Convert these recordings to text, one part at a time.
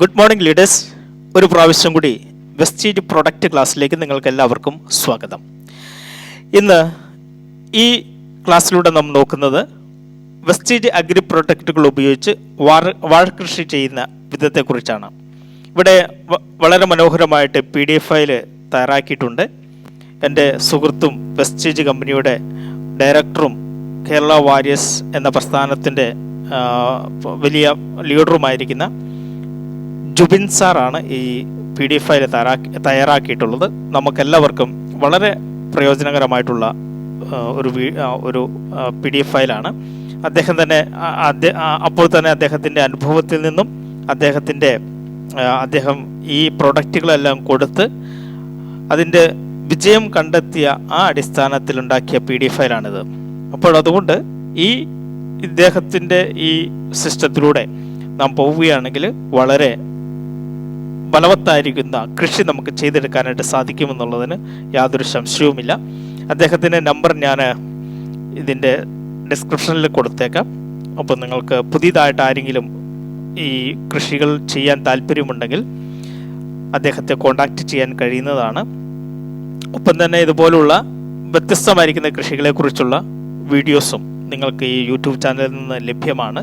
Good morning leaders ഒരു പ്രാവശ്യം കൂടി വെസ്റ്റീജ് പ്രൊഡക്റ്റ് ക്ലാസ്സിലേക്ക് നിങ്ങൾക്ക് എല്ലാവർക്കും സ്വാഗതം. ഇന്ന് ഈ ക്ലാസ്സിലൂടെ നാം നോക്കുന്നത് വെസ്റ്റീജ് അഗ്രി പ്രൊഡക്റ്റുകൾ ഉപയോഗിച്ച് വാഴ കൃഷി ചെയ്യുന്ന വിധത്തെക്കുറിച്ചാണ്. ഇവിടെ വളരെ മനോഹരമായിട്ട് പി ഡി എഫ് ഫയൽ തയ്യാറാക്കിയിട്ടുണ്ട്. എന്റെ സുഹൃത്തും വെസ്റ്റീജ് കമ്പനിയുടെ ഡയറക്ടറും കേരള വാരിയസ് എന്ന പ്രസ്ഥാനത്തിന്റെ വലിയ ലീഡറുമായിരിക്കുന്ന ജുബിൻ സാറാണ് ഈ പി ഡി എഫ് ഫയൽ തയ്യാറാക്കി തയ്യാറാക്കിയിട്ടുള്ളത്. നമുക്കെല്ലാവർക്കും വളരെ പ്രയോജനകരമായിട്ടുള്ള ഒരു ഒരു പി ഡി എഫ് ഫയലാണ്. അദ്ദേഹം തന്നെ അപ്പോൾ തന്നെ അദ്ദേഹത്തിന്റെ അനുഭവത്തിൽ നിന്നും അദ്ദേഹത്തിന്റെ അദ്ദേഹം ഈ പ്രൊഡക്റ്റുകളെല്ലാം കൊടുത്ത് അതിന്റെ വിജയം കണ്ടെത്തിയ ആ അടിസ്ഥാനത്തിലുണ്ടാക്കിയ പി ഡി എഫ് ഫയലാണിത്. അപ്പോൾ അതുകൊണ്ട് ഈ ഇദ്ദേഹത്തിന്റെ ഈ സിസ്റ്റത്തിലൂടെ നാം പോവുകയാണെങ്കിൽ വളരെ ബലവത്തായിരിക്കുന്ന കൃഷി നമുക്ക് ചെയ്തെടുക്കാനായിട്ട് സാധിക്കുമെന്നുള്ളതിന് യാതൊരു സംശയവുമില്ല. അദ്ദേഹത്തിന്റെ നമ്പർ ഞാൻ ഇതിന്റെ ഡിസ്ക്രിപ്ഷനിൽ കൊടുത്തേക്കാം. അപ്പോൾ നിങ്ങൾക്ക് പുതിയതായിട്ട് ആരെങ്കിലും ഈ കൃഷികൾ ചെയ്യാൻ താല്പര്യമുണ്ടെങ്കിൽ അദ്ദേഹത്തെ കോണ്ടാക്റ്റ് ചെയ്യാൻ കഴിയുന്നതാണ്. ഒപ്പം തന്നെ ഇതുപോലുള്ള വ്യത്യസ്തമായിരിക്കുന്ന കൃഷികളെക്കുറിച്ചുള്ള വീഡിയോസും നിങ്ങൾക്ക് ഈ യൂട്യൂബ് ചാനലിൽ നിന്ന് ലഭ്യമാണ്.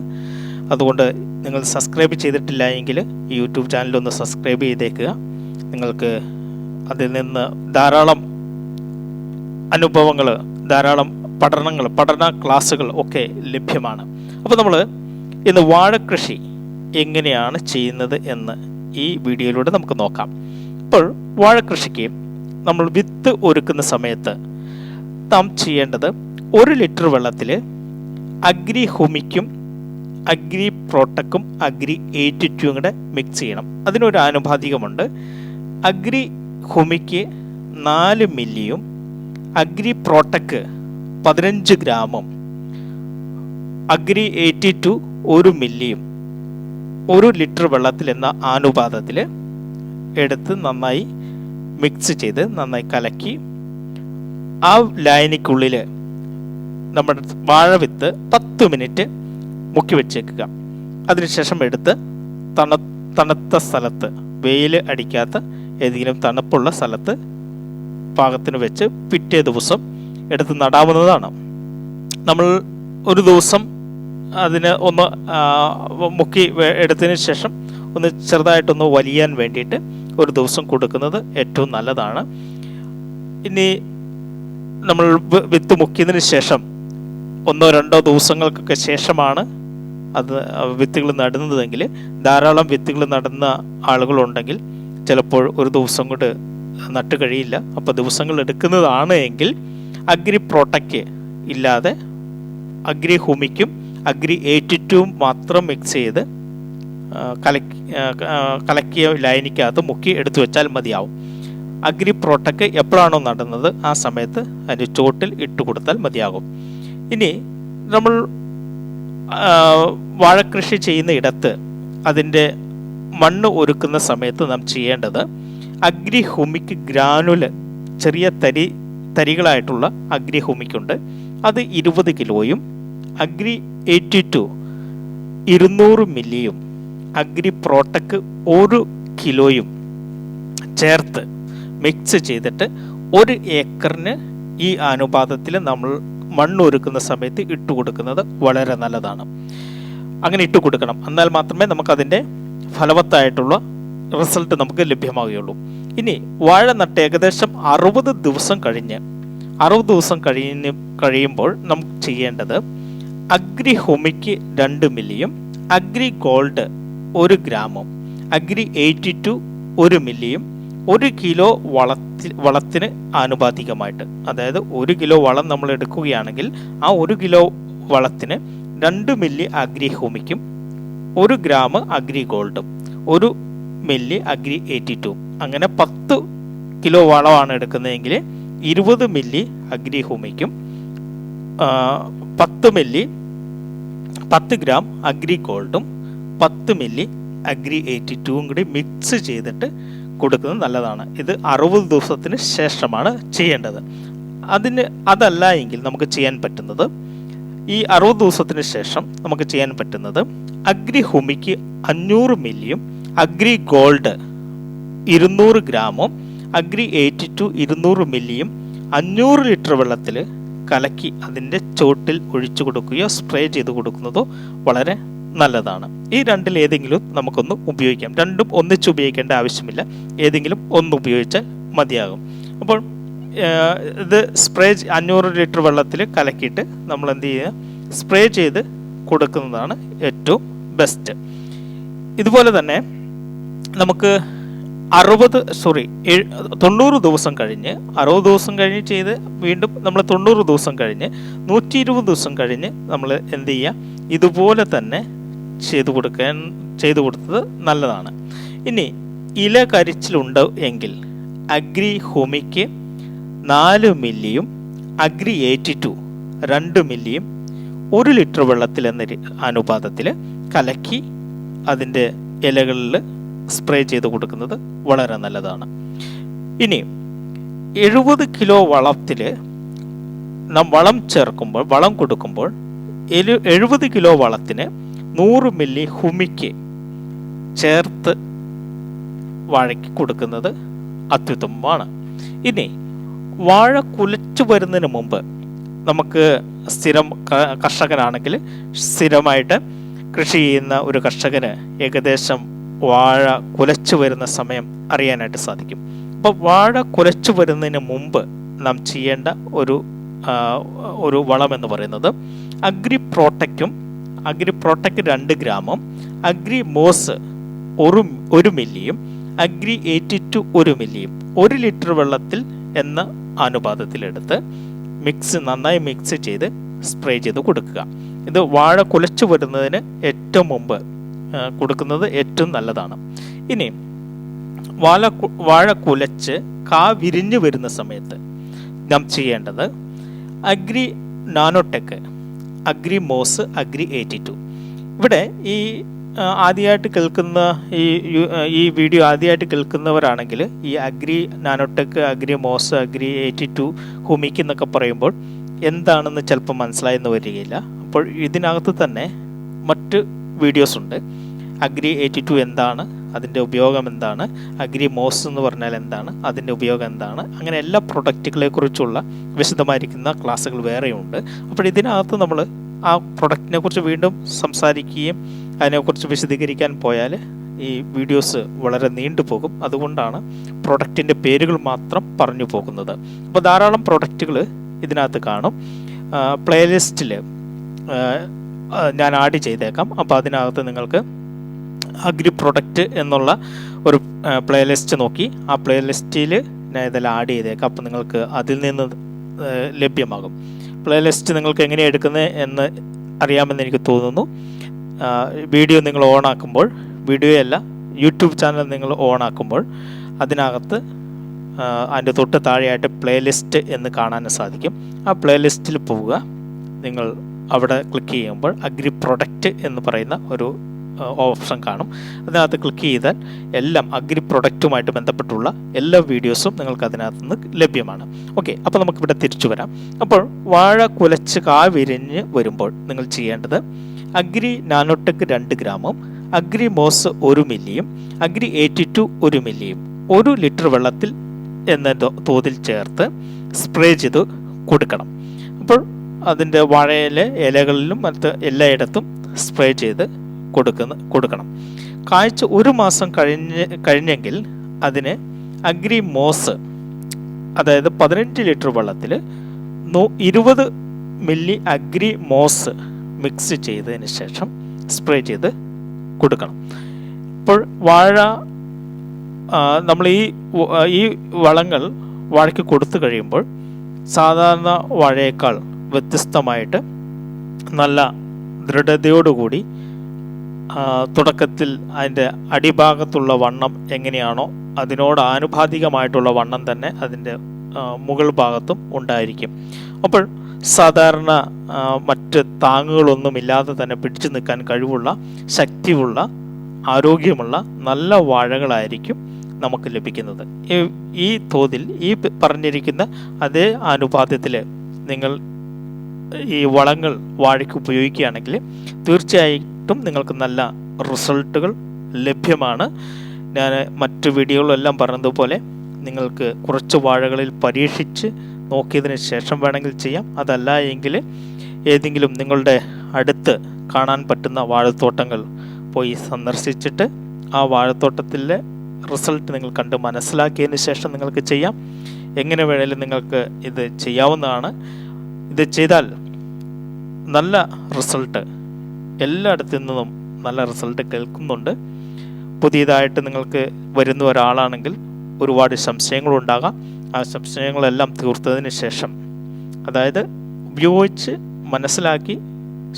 അതുകൊണ്ട് നിങ്ങൾ സബ്സ്ക്രൈബ് ചെയ്തിട്ടില്ല എങ്കിൽ യൂട്യൂബ് ചാനലൊന്ന് സബ്സ്ക്രൈബ് ചെയ്തേക്കുക. നിങ്ങൾക്ക് അതിൽ നിന്ന് ധാരാളം അനുഭവങ്ങൾ ധാരാളം പഠനങ്ങൾ പഠന ക്ലാസ്സുകൾ ഒക്കെ ലഭ്യമാണ്. അപ്പോൾ നമ്മൾ ഇന്ന് വാഴക്കൃഷി എങ്ങനെയാണ് ചെയ്യുന്നത് എന്ന് ഈ വീഡിയോയിലൂടെ നമുക്ക് നോക്കാം. ഇപ്പോൾ വാഴക്കൃഷിക്ക് നമ്മൾ വിത്ത് ഒരുക്കുന്ന സമയത്ത് നാം ചെയ്യേണ്ടത് ഒരു ലിറ്റർ വെള്ളത്തിൽ അഗ്രി ഹുമിക്കും അഗ്രി പ്രോട്ടക്കും അഗ്രി എയ്റ്റി ടു കൂടെ മിക്സ് ചെയ്യണം. അതിനൊരു ആനുപാതികമുണ്ട്. അഗ്രി ഹുമിക്ക് നാല് മില്ലിയും അഗ്രി പ്രോട്ടക്ക് പതിനഞ്ച് ഗ്രാമും അഗ്രി എയ്റ്റി ടു ഒരു മില്ലിയും ഒരു ലിറ്റർ വെള്ളത്തിൽ എന്ന ആനുപാതത്തിൽ എടുത്ത് നന്നായി മിക്സ് ചെയ്ത് നന്നായി കലക്കി ആ ലൈനിക്കുള്ളിൽ നമ്മുടെ വാഴവിത്ത് പത്ത് മിനിറ്റ് മുക്കി വെച്ചേക്കുക. അതിനുശേഷം എടുത്ത് തണ തണുത്ത സ്ഥലത്ത് വെയിൽ അടിക്കാത്ത ഏതെങ്കിലും തണുപ്പുള്ള സ്ഥലത്ത് പാകത്തിന് വെച്ച് പിറ്റേ ദിവസം എടുത്ത് നടാവുന്നതാണ്. നമ്മൾ ഒരു ദിവസം അതിന് ഒന്ന് മുക്കി എടുത്തതിന് ശേഷം ഒന്ന് ചെറുതായിട്ടൊന്ന് വലിയാൻ വേണ്ടിയിട്ട് ഒരു ദിവസം കൊടുക്കുന്നത് ഏറ്റവും നല്ലതാണ്. ഇനി നമ്മൾ വിത്ത് മുക്കിയതിന് ശേഷം ഒന്നോ രണ്ടോ ദിവസങ്ങൾക്കൊക്കെ ശേഷമാണ് അത് വിത്തുകൾ നടുന്നതെങ്കിൽ ധാരാളം വിത്തുകൾ നടുന്ന ആളുകളുണ്ടെങ്കിൽ ചിലപ്പോൾ ഒരു ദിവസം കൊണ്ട് നട്ട് കഴിയില്ല. അപ്പോൾ ദിവസങ്ങൾ എടുക്കുന്നതാണ് എങ്കിൽ അഗ്രി പ്രോട്ടക്റ്റ് ഇല്ലാതെ അഗ്രി ഹുമിക്കും അഗ്രി എയ്റ്റി ടുവും മാത്രം മിക്സ് ചെയ്ത് കലക്കി കലക്കിയ ലൈനിക്കകത്ത് മുക്കി എടുത്തു വെച്ചാൽ മതിയാവും. അഗ്രി പ്രോട്ടക്ക് എപ്പോഴാണോ നടുന്നത് ആ സമയത്ത് അതിന്റെ ചോട്ടിൽ ഇട്ട് കൊടുത്താൽ മതിയാകും. ഇനി നമ്മൾ വാഴക്കൃഷി ചെയ്യുന്ന ഇടത്ത് അതിന്റെ മണ്ണ് ഒരുക്കുന്ന സമയത്ത് നാം ചെയ്യേണ്ടത് അഗ്രി ഹുമിക്ക് ഗ്രാനുൽ ചെറിയ തരി തരികളായിട്ടുള്ള അഗ്രി ഹുമിക്കുണ്ട് അത് ഇരുപത് കിലോയും അഗ്രി എയ്റ്റി ടു ഇരുന്നൂറ് മില്ലിയും അഗ്രി പ്രോട്ടക്ക് ഒരു കിലോയും ചേർത്ത് മിക്സ് ചെയ്തിട്ട് ഒരു ഏക്കറിന് ഈ അനുപാതത്തിൽ നമ്മൾ മണ്ണൊരുക്കുന്ന സമയത്ത് ഇട്ട് കൊടുക്കുന്നത് വളരെ നല്ലതാണ്. അങ്ങനെ ഇട്ട് കൊടുക്കണം എന്നാൽ മാത്രമേ നമുക്കതിന്റെ ഫലവത്തായിട്ടുള്ള റിസൾട്ട് നമുക്ക് ലഭ്യമാവുകയുള്ളൂ. ഇനി വാഴ നട്ട് ഏകദേശം അറുപത് ദിവസം കഴിഞ്ഞ് അറുപത് ദിവസം കഴിഞ്ഞ് കഴിയുമ്പോൾ നമുക്ക് ചെയ്യേണ്ടത് അഗ്രി ഹൊമിക്ക് രണ്ട് മില്ലിയും അഗ്രി ഗോൾഡ് ഒരു ഗ്രാമും അഗ്രി എയ്റ്റി ടു ഒരു മില്ലിയും ഒരു കിലോ വളത്തി വളത്തിന് ആനുപാതികമായിട്ട്. അതായത് ഒരു കിലോ വളം നമ്മൾ എടുക്കുകയാണെങ്കിൽ ആ ഒരു കിലോ വളത്തിന് രണ്ട് മില്ലി അഗ്രി ഹോമിക്കും ഒരു ഗ്രാം അഗ്രി ഗോൾഡും ഒരു മില്ലി അഗ്രി എയ്റ്റി ടു. അങ്ങനെ പത്ത് കിലോ വളമാണ് എടുക്കുന്നതെങ്കിൽ ഇരുപത് മില്ലി അഗ്രി ഹോമിക്കും പത്ത് മില്ലി പത്ത് ഗ്രാം അഗ്രി ഗോൾഡും പത്ത് മില്ലി അഗ്രി എയ്റ്റി ടൂവും കൂടി മിക്സ് ചെയ്തിട്ട് കൊടുക്കുന്നത് നല്ലതാണ്. ഇത് അറുപത് ദിവസത്തിന് ശേഷമാണ് ചെയ്യേണ്ടത്. അതിന് അതല്ല എങ്കിൽ നമുക്ക് ചെയ്യാൻ പറ്റുന്നത് ഈ അറുപത് ദിവസത്തിന് ശേഷം നമുക്ക് ചെയ്യാൻ പറ്റുന്നത് അഗ്രി ഹുമിക്ക് അഞ്ഞൂറ് മില്ലിയും അഗ്രി ഗോൾഡ് ഇരുന്നൂറ് ഗ്രാമും അഗ്രി എയ്റ്റി ടു ഇരുന്നൂറ് മില്ലിയും അഞ്ഞൂറ് ലിറ്റർ വെള്ളത്തിൽ കലക്കി അതിന്റെ ചോട്ടിൽ ഒഴിച്ചു കൊടുക്കുകയോ സ്പ്രേ ചെയ്ത് കൊടുക്കുന്നതോ വളരെ നല്ലതാണ്. ഈ രണ്ടിൽ ഏതെങ്കിലും നമുക്കൊന്ന് ഉപയോഗിക്കാം. രണ്ടും ഒന്നിച്ച് ഉപയോഗിക്കേണ്ട ആവശ്യമില്ല. ഏതെങ്കിലും ഒന്ന് ഉപയോഗിച്ച് മതിയാകും. അപ്പോൾ ഇത് സ്പ്രേ അഞ്ഞൂറ് ലിറ്റർ വെള്ളത്തിൽ കലക്കിയിട്ട് നമ്മൾ എന്ത് ചെയ്യുക? സ്പ്രേ ചെയ്ത് കൊടുക്കുന്നതാണ് ഏറ്റവും ബെസ്റ്റ്. ഇതുപോലെ തന്നെ നമുക്ക് അറുപത് സോറി തൊണ്ണൂറ് ദിവസം കഴിഞ്ഞ് അറുപത് ദിവസം കഴിഞ്ഞ് ചെയ്ത് വീണ്ടും നമ്മൾ തൊണ്ണൂറ് ദിവസം കഴിഞ്ഞ് നൂറ്റി ഇരുപത് ദിവസം കഴിഞ്ഞ് നമ്മൾ എന്ത് ചെയ്യുക? ഇതുപോലെ തന്നെ ചെയ്തു കൊടുക്കാൻ ചെയ്തു കൊടുത്തത് നല്ലതാണ്. ഇനി ഇല കരിച്ചിലുണ്ട് എങ്കിൽ അഗ്രി ഹോമിക്ക് നാല് മില്ലിയും അഗ്രി എയ്റ്റി ടു രണ്ട് മില്ലിയും ഒരു ലിറ്റർ വെള്ളത്തിൽ എന്ന അനുപാതത്തിൽ കലക്കി അതിന്റെ ഇലകളിൽ സ്പ്രേ ചെയ്ത് കൊടുക്കുന്നത് വളരെ നല്ലതാണ്. ഇനി എഴുപത് കിലോ വളത്തിൽ നാം വളം ചേർക്കുമ്പോൾ വളം കൊടുക്കുമ്പോൾ എഴു എഴുപത് കിലോ വളത്തിന് നൂറ് മില്ലി ഹുമിക്ക് ചേർത്ത് വാഴയ്ക്ക് കൊടുക്കുന്നത് അത്യുത്തമമാണ്. ഇനി വാഴ കുലച്ചു വരുന്നതിന് മുമ്പ് നമുക്ക് സ്ഥിരം കർഷകനാണെങ്കിൽ സ്ഥിരമായിട്ട് കൃഷി ചെയ്യുന്ന ഒരു കർഷകന് ഏകദേശം വാഴ കുലച്ചു വരുന്ന സമയം അറിയാനായിട്ട് സാധിക്കും. അപ്പോൾ വാഴ കുലച്ചു വരുന്നതിന് മുമ്പ് നാം ചെയ്യേണ്ട ഒരു ഒരു വളം എന്ന് പറയുന്നത് അഗ്രി പ്രോട്ടക്റ്റും അഗ്രി പ്രൊട്ടക്റ്റ് രണ്ട് ഗ്രാമും അഗ്രി മോസ് ഒരു ഒരു മില്ലിയും അഗ്രി എയ്റ്റി ടു ഒരു മില്ലിയും ഒരു ലിറ്റർ വെള്ളത്തിൽ എന്ന അനുപാതത്തിലെടുത്ത് മിക്സ് നന്നായി മിക്സ് ചെയ്ത് സ്പ്രേ ചെയ്ത് കൊടുക്കുക. ഇത് വാഴ കുലച്ചു വരുന്നതിന് ഏറ്റവും മുമ്പ് കൊടുക്കുന്നത് ഏറ്റവും നല്ലതാണ്. ഇനി വാഴ വാഴ കുലച്ച് കാ വിരിഞ്ഞു വരുന്ന സമയത്ത് നാം ചെയ്യേണ്ടത് Agri Nanotech Agri Mos Agri eighty two. ഇവിടെ ഈ ആദ്യമായിട്ട് കേൾക്കുന്ന ഈ ഈ വീഡിയോ ആദ്യമായിട്ട് കേൾക്കുന്നവരാണെങ്കിൽ ഈ Agri Nanotech Agri Mos Agri eighty two humic എന്നൊക്കെ പറയുമ്പോൾ എന്താണെന്ന് ചിലപ്പോൾ മനസ്സിലായെന്ന് വരികയില്ല. അപ്പോൾ ഇതിനകത്ത് തന്നെ മറ്റ് വീഡിയോസ് ഉണ്ട്. അഗ്രി എയ്റ്റി ടു എന്താണ് അതിന്റെ ഉപയോഗം എന്താണ്? അഗ്രി മോസ് എന്ന് പറഞ്ഞാൽ എന്താണ്? അതിന്റെ ഉപയോഗം എന്താണ്? അങ്ങനെ എല്ലാ പ്രൊഡക്റ്റുകളെ കുറിച്ചുള്ള വിശദമായിരിക്കുന്ന ക്ലാസ്സുകൾ വേറെയുണ്ട്. അപ്പോൾ ഇതിനകത്ത് നമ്മൾ ആ പ്രൊഡക്റ്റിനെ കുറിച്ച് വീണ്ടും സംസാരിക്കുകയും അതിനെക്കുറിച്ച് വിശദീകരിക്കാൻ പോയാൽ ഈ വീഡിയോസ് വളരെ നീണ്ടുപോകും അതുകൊണ്ടാണ് പ്രൊഡക്റ്റിന്റെ പേരുകൾ മാത്രം പറഞ്ഞു പോകുന്നത്. അപ്പോൾ ധാരാളം പ്രൊഡക്റ്റുകൾ ഇതിനകത്ത് കാണും. പ്ലേലിസ്റ്റിൽ ഞാൻ ആഡ് ചെയ്തേക്കാം. അപ്പോൾ അതിനകത്ത് നിങ്ങൾക്ക് അഗ്രി പ്രൊഡക്റ്റ് എന്നുള്ള ഒരു പ്ലേലിസ്റ്റ് നോക്കി. ആ പ്ലേലിസ്റ്റിൽ ഞാൻ ഇതെല്ലാം ആഡ് ചെയ്തേക്കാം. അപ്പം നിങ്ങൾക്ക് അതിൽ നിന്ന് ലഭ്യമാകും. പ്ലേലിസ്റ്റ് നിങ്ങൾക്ക് എങ്ങനെയാണ് എടുക്കുന്നത് എന്ന് അറിയാമെന്ന് എനിക്ക് തോന്നുന്നു. വീഡിയോ നിങ്ങൾ ഓൺ ആക്കുമ്പോൾ വീഡിയോ അല്ല യൂട്യൂബ് ചാനൽ നിങ്ങൾ ഓൺ ആക്കുമ്പോൾ അതിനകത്ത് അതിന്റെ തൊട്ട് താഴെയായിട്ട് പ്ലേലിസ്റ്റ് എന്ന് കാണാൻ സാധിക്കും. ആ പ്ലേലിസ്റ്റിൽ പോവുക. നിങ്ങൾ അവിടെ ക്ലിക്ക് ചെയ്യുമ്പോൾ അഗ്രി പ്രൊഡക്റ്റ് എന്ന് പറയുന്ന ഒരു ഓപ്ഷൻ കാണും. അതിനകത്ത് ക്ലിക്ക് ചെയ്താൽ എല്ലാം അഗ്രി പ്രൊഡക്റ്റുമായിട്ട് ബന്ധപ്പെട്ടുള്ള എല്ലാ വീഡിയോസും നിങ്ങൾക്ക് അതിനകത്ത് നിന്ന് ലഭ്യമാണ്. ഓക്കെ അപ്പോൾ നമുക്കിവിടെ തിരിച്ചു വരാം. അപ്പോൾ വാഴ കുലച്ച് കാ വിരിഞ്ഞ് വരുമ്പോൾ നിങ്ങൾ ചെയ്യേണ്ടത് അഗ്രി നാനോടെക് രണ്ട് ഗ്രാമും അഗ്രി മോസ് ഒരു മില്ലിയും അഗ്രി എയ്റ്റി ടു ഒരു മില്ലിയും ഒരു ലിറ്റർ വെള്ളത്തിൽ എന്ന തോതിൽ ചേർത്ത് സ്പ്രേ ചെയ്ത് കൊടുക്കണം. അപ്പോൾ അതിന്റെ വാഴയിലെ ഇലകളിലും മറ്റ് എല്ലായിടത്തും സ്പ്രേ ചെയ്ത് കൊടുക്കുന്ന കൊടുക്കണം. കാഴ്ച ഒരു മാസം കഴിഞ്ഞ് കഴിഞ്ഞെങ്കിൽ അതിന് അഗ്രി മോസ് അതായത് പതിനഞ്ച് ലിറ്റർ വെള്ളത്തിൽ ഇരുപത് മില്ലി അഗ്രി മോസ് മിക്സ് ചെയ്തതിന് ശേഷം സ്പ്രേ ചെയ്ത് കൊടുക്കണം. ഇപ്പോൾ വാഴ നമ്മൾ ഈ ഈ വളങ്ങൾ വാഴയ്ക്ക് കൊടുത്തു കഴിയുമ്പോൾ സാധാരണ വാഴയേക്കാൾ വ്യത്യസ്തമായിട്ട് നല്ല ദൃഢതയോടുകൂടി തുടക്കത്തിൽ അതിന്റെ അടിഭാഗത്തുള്ള വണ്ണം എങ്ങനെയാണോ അതിനോട് ആനുപാതികമായിട്ടുള്ള വണ്ണം തന്നെ അതിന്റെ മുകൾ ഭാഗത്തും ഉണ്ടായിരിക്കും. അപ്പോൾ സാധാരണ മറ്റ് താങ്ങുകളൊന്നുമില്ലാതെ തന്നെ പിടിച്ചു നിൽക്കാൻ കഴിവുള്ള ശക്തിയുള്ള ആരോഗ്യമുള്ള നല്ല വാഴകളായിരിക്കും നമുക്ക് ലഭിക്കുന്നത്. ഈ തോതിൽ ഈ പറഞ്ഞിരിക്കുന്ന അതേ അനുപാതത്തിൽ നിങ്ങൾ ഈ വളങ്ങൾ വാഴയ്ക്ക് ഉപയോഗിക്കുകയാണെങ്കിൽ തീർച്ചയായും തീർച്ചയായിട്ടും നിങ്ങൾക്ക് നല്ല റിസൾട്ടുകൾ ലഭ്യമാണ്. ഞാൻ മറ്റു വീഡിയോകളെല്ലാം പറഞ്ഞതുപോലെ നിങ്ങൾക്ക് കുറച്ച് വാഴകളിൽ പരീക്ഷിച്ച് നോക്കിയതിന് ശേഷം വേണമെങ്കിൽ ചെയ്യാം. അതല്ല എങ്കിൽ ഏതെങ്കിലും നിങ്ങളുടെ അടുത്ത് കാണാൻ പറ്റുന്ന വാഴത്തോട്ടങ്ങൾ പോയി സന്ദർശിച്ചിട്ട് ആ വാഴത്തോട്ടത്തിലെ റിസൾട്ട് നിങ്ങൾ കണ്ട് മനസ്സിലാക്കിയതിന് ശേഷം നിങ്ങൾക്ക് ചെയ്യാം. എങ്ങനെ വേണേലും നിങ്ങൾക്ക് ഇത് ചെയ്യാവുന്നതാണ്. ഇത് ചെയ്താൽ നല്ല റിസൾട്ട് എല്ലായിടത്തു നിന്നും നല്ല റിസൾട്ട് കേൾക്കുന്നുണ്ട്. പുതിയതായിട്ട് നിങ്ങൾക്ക് വരുന്ന ഒരാളാണെങ്കിൽ ഒരുപാട് സംശയങ്ങളുണ്ടാകാം. ആ സംശയങ്ങളെല്ലാം തീർത്തതിന് ശേഷം അതായത് ഉപയോഗിച്ച് മനസ്സിലാക്കി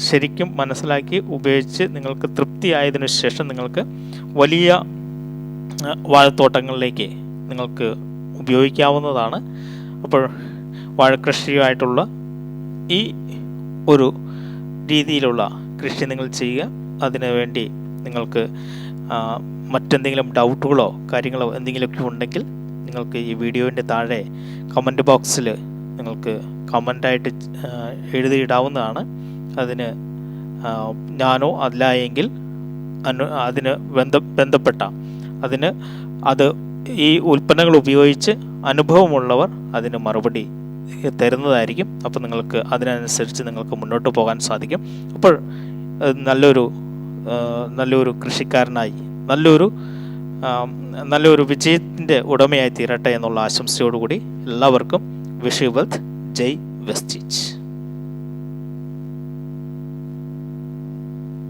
ശരിക്കും മനസ്സിലാക്കി ഉപയോഗിച്ച് നിങ്ങൾക്ക് തൃപ്തിയായതിനു ശേഷം നിങ്ങൾക്ക് വലിയ വാഴത്തോട്ടങ്ങളിലേക്ക് നിങ്ങൾക്ക് ഉപയോഗിക്കാവുന്നതാണ്. അപ്പോൾ വാഴക്കൃഷിയുമായിട്ടുള്ള ഈ ഒരു രീതിയിലുള്ള കൃഷി നിങ്ങൾ ചെയ്യുക. അതിനു വേണ്ടി നിങ്ങൾക്ക് മറ്റെന്തെങ്കിലും ഡൗട്ടുകളോ കാര്യങ്ങളോ എന്തെങ്കിലുമൊക്കെ ഉണ്ടെങ്കിൽ നിങ്ങൾക്ക് ഈ വീഡിയോന്റെ താഴെ കമന്റ് ബോക്സിൽ നിങ്ങൾക്ക് കമന്റായിട്ട് എഴുതിയിടാവുന്നതാണ്. അതിന് ഞാനോ അല്ല എങ്കിൽ അനു അതിന് ബന്ധ ബന്ധപ്പെട്ട അതിന് അത് ഈ ഉൽപ്പന്നങ്ങൾ ഉപയോഗിച്ച് അനുഭവമുള്ളവർ അതിന് മറുപടി തരുന്നതായിരിക്കും. അപ്പോൾ നിങ്ങൾക്ക് അതിനനുസരിച്ച് നിങ്ങൾക്ക് മുന്നോട്ട് പോകാൻ സാധിക്കും. അപ്പോൾ നല്ലൊരു നല്ലൊരു കൃഷിക്കാരനായി നല്ലൊരു നല്ലൊരു വിജയത്തിന്റെ ഉടമയായി തീരട്ടെ എന്നുള്ള ആശംസയോടുകൂടി എല്ലാവർക്കും വിഷ് ജയ് വെസ്റ്റീച്ച്.